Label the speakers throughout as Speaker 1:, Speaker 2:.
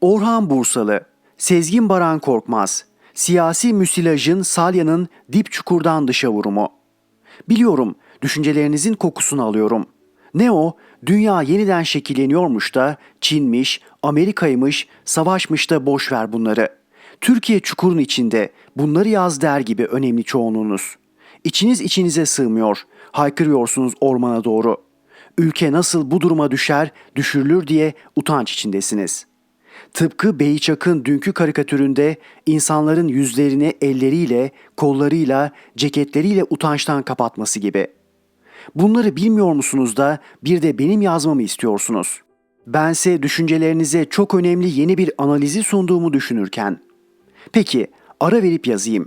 Speaker 1: Orhan Bursalı, Sezgin Baran Korkmaz, siyasi müsilajın salyanın dip çukurdan dışa vurumu. Biliyorum, düşüncelerinizin kokusunu alıyorum. Ne o? Dünya yeniden şekilleniyormuş da Çinmiş, Amerika'ymış, savaşmış da boş ver bunları. Türkiye çukurun içinde bunları yaz der gibi önemli çoğunluğunuz. İçiniz içinize sığmıyor, haykırıyorsunuz ormana doğru. Ülke nasıl bu duruma düşer, düşürülür diye utanç içindesiniz.'' Tıpkı Beyçak'ın dünkü karikatüründe insanların yüzlerini elleriyle, kollarıyla, ceketleriyle utançtan kapatması gibi. Bunları bilmiyor musunuz da bir de benim yazmamı istiyorsunuz? Bense düşüncelerinize çok önemli yeni bir analizi sunduğumu düşünürken. Peki, ara verip yazayım.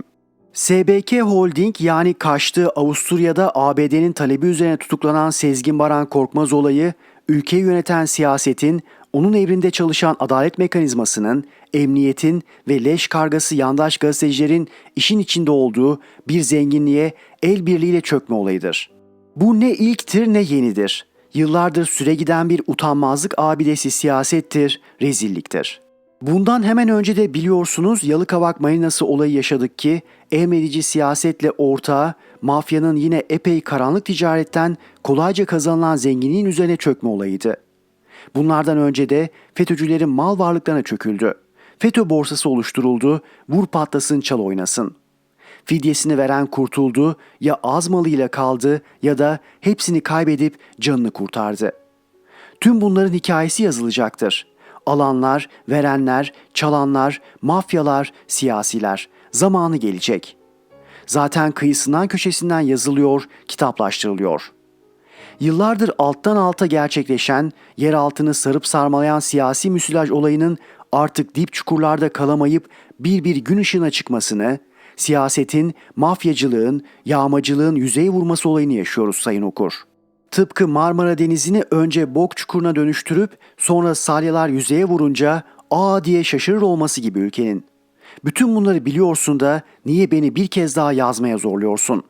Speaker 1: SBK Holding yani kaçtığı Avusturya'da ABD'nin talebi üzerine tutuklanan Sezgin Baran Korkmaz olayı, ülkeyi yöneten siyasetin, onun evrinde çalışan adalet mekanizmasının, emniyetin ve leş kargası yandaş gazetecilerin işin içinde olduğu bir zenginliğe el birliğiyle çökme olayıdır. Bu ne ilktir ne yenidir. Yıllardır süre giden bir utanmazlık abidesi siyasettir, rezilliktir. Bundan hemen önce de biliyorsunuz Yalıkavak Marinası olayı yaşadık ki emredici siyasetle ortağı mafyanın yine epey karanlık ticaretten kolayca kazanılan zenginliğin üzerine çökme olayıydı. Bunlardan önce de FETÖ'cülerin mal varlıklarına çöküldü. FETÖ borsası oluşturuldu, vur patlasın çal oynasın. Fidyesini veren kurtuldu, ya az malıyla kaldı ya da hepsini kaybedip canını kurtardı. Tüm bunların hikayesi yazılacaktır. Alanlar, verenler, çalanlar, mafyalar, siyasiler. Zamanı gelecek. Zaten kıyısından köşesinden yazılıyor, kitaplaştırılıyor.'' Yıllardır alttan alta gerçekleşen, yer altını sarıp sarmalayan siyasi müsilaj olayının artık dip çukurlarda kalamayıp bir bir gün ışığına çıkmasını, siyasetin, mafyacılığın, yağmacılığın yüzeye vurması olayını yaşıyoruz sayın okur. Tıpkı Marmara Denizi'ni önce bok çukuruna dönüştürüp sonra salyalar yüzeye vurunca aa diye şaşırır olması gibi ülkenin. Bütün bunları biliyorsun da niye beni bir kez daha yazmaya zorluyorsun?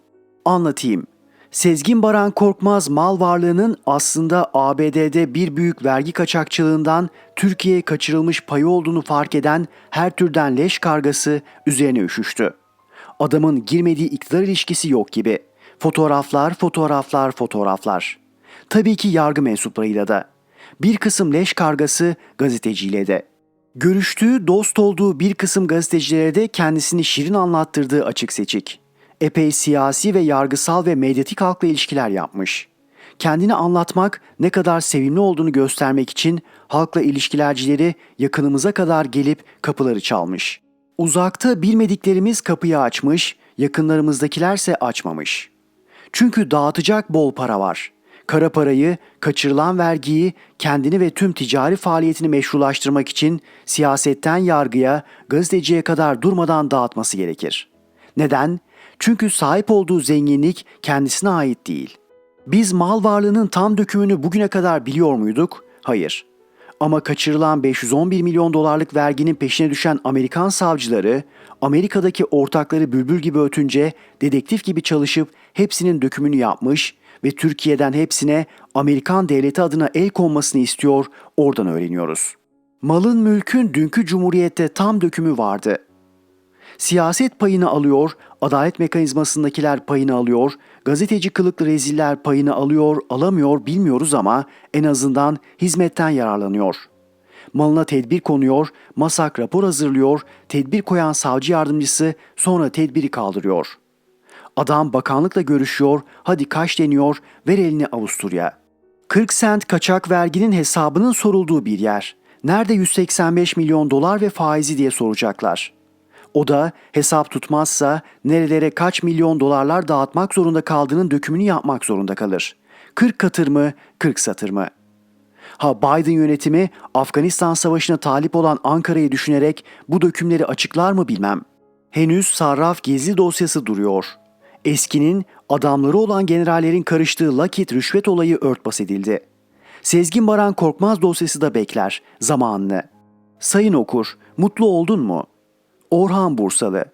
Speaker 1: Anlatayım. Sezgin Baran Korkmaz mal varlığının aslında ABD'de bir büyük vergi kaçakçılığından Türkiye'ye kaçırılmış payı olduğunu fark eden her türden leş kargası üzerine üşüştü. Adamın girmediği iktidar ilişkisi yok gibi. Fotoğraflar, fotoğraflar, fotoğraflar. Tabii ki yargı mensuplarıyla da. Bir kısım leş kargası gazeteciyle de. Görüştüğü, dost olduğu bir kısım gazetecilere de kendisini şirin anlattırdığı açık seçik epey siyasi ve yargısal ve medyatik halkla ilişkiler yapmış. Kendini anlatmak ne kadar sevimli olduğunu göstermek için halkla ilişkilercileri yakınımıza kadar gelip kapıları çalmış. Uzakta bilmediklerimiz kapıyı açmış, yakınlarımızdakilerse açmamış. Çünkü dağıtacak bol para var. Kara parayı, kaçırılan vergiyi, kendini ve tüm ticari faaliyetini meşrulaştırmak için siyasetten yargıya, gazeteciye kadar durmadan dağıtması gerekir. Neden? Çünkü sahip olduğu zenginlik kendisine ait değil. Biz mal varlığının tam dökümünü bugüne kadar biliyor muyduk? Hayır. Ama kaçırılan 511 milyon dolarlık verginin peşine düşen Amerikan savcıları, Amerika'daki ortakları bülbül gibi ötünce dedektif gibi çalışıp hepsinin dökümünü yapmış ve Türkiye'den hepsine Amerikan devleti adına el konmasını istiyor, oradan öğreniyoruz. Malın mülkün dünkü cumhuriyette tam dökümü vardı. Siyaset payını alıyor, adalet mekanizmasındakiler payını alıyor, gazeteci kılıklı reziller payını alıyor, alamıyor bilmiyoruz ama en azından hizmetten yararlanıyor. Malına tedbir konuyor, masak rapor hazırlıyor, tedbir koyan savcı yardımcısı sonra tedbiri kaldırıyor. Adam bakanlıkla görüşüyor, hadi kaç deniyor, ver elini Avusturya. 40 sent kaçak verginin hesabının sorulduğu bir yer. Nerede 185 milyon dolar ve faizi diye soracaklar.'' O da hesap tutmazsa nerelere kaç milyon dolarlar dağıtmak zorunda kaldığının dökümünü yapmak zorunda kalır. 40 katır mı, 40 satır mı? Ha Biden yönetimi Afganistan Savaşı'na talip olan Ankara'yı düşünerek bu dökümleri açıklar mı bilmem. Henüz sarraf gizli dosyası duruyor. Eskinin adamları olan generallerin karıştığı Lakit rüşvet olayı örtbas edildi. Sezgin Baran Korkmaz dosyası da bekler zamanını. Sayın okur, mutlu oldun mu?'' Orhan Bursalı